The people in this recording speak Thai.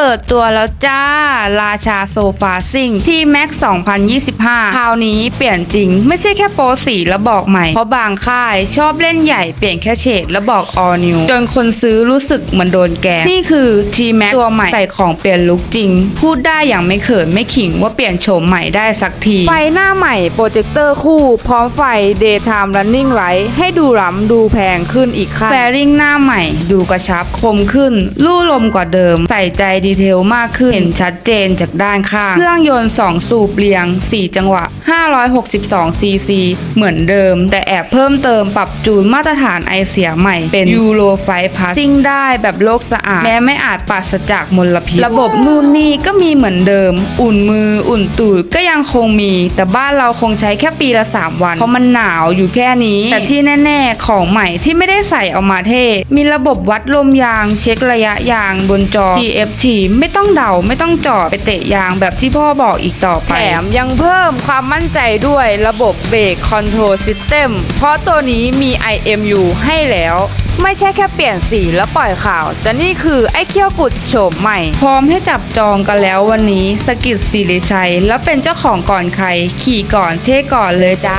เปิดตัวแล้วจ้า ราชาโซฟาซิ่งที่แม็ก2025 คราวนี้เปลี่ยนจริง ไม่ใช่แค่โปรสีแล้วบอกใหม่ เพราะบางค่ายชอบเล่นใหญ่เปลี่ยนแค่เฉดแล้วบอก all new จนคนซื้อรู้สึกเหมือนโดนแกง นี่คือ T Max ตัวใหม่ ใส่ของเปลี่ยนลุคจริง พูดได้อย่างไม่เขินไม่ขิงว่าเปลี่ยนโฉมใหม่ได้สักที ไฟหน้าใหม่โปรเจคเตอร์คู่ พร้อมไฟ Daytime Running Light ให้ดูล้ำดูแพงขึ้นอีกขั้นแฟริงหน้าใหม่ ดูกระชับคมขึ้น ลู่ลมกว่าเดิม ใส่ใจดีเทลมากขึ้นเห็นชัดเจนจากด้านข้าง เครื่องยนต์ 2 สูบเรียง 4 จังหวะ 562 ซีซี เหมือนเดิม แต่แอบเพิ่มเติมปรับจูนมาตรฐานไอเสียใหม่ เป็นยูโรไฟพัสซิ่งได้แบบโลกสะอาด แม้ไม่อาจปราศจากมลพิษ ระบบนู่นนี่ก็มีเหมือนเดิม อุ่นมืออุ่นตูดก็ยังคงมี แต่บ้านเราคงใช้แค่ปีละ 3 วัน เพราะมันหนาวอยู่แค่นี้ แต่ที่แน่ ๆ ของใหม่ที่ไม่ได้ใส่เอามาเท่ มีระบบวัดลมยาง เช็คระยะยางบนจอ TFT ไม่ต้องเดาไม่ต้องจอดไปเตะยางแบบที่พ่อบอกอีกต่อไป แถมยังเพิ่มความมั่นใจด้วยระบบเบรกคอนโทรลซิสเต็มเพราะตัวนี้มี IMU ให้แล้วไม่ใช่แค่เปลี่ยนสีแล้วปล่อยข่าว แต่นี่คือไอ้เขี้ยวกุดโฉมใหม่ พร้อมให้จับจองกันแล้ววันนี้สกิดสิริชัย แล้วเป็นเจ้าของก่อนใคร ขี่ก่อนเท่ก่อนเลยจ้า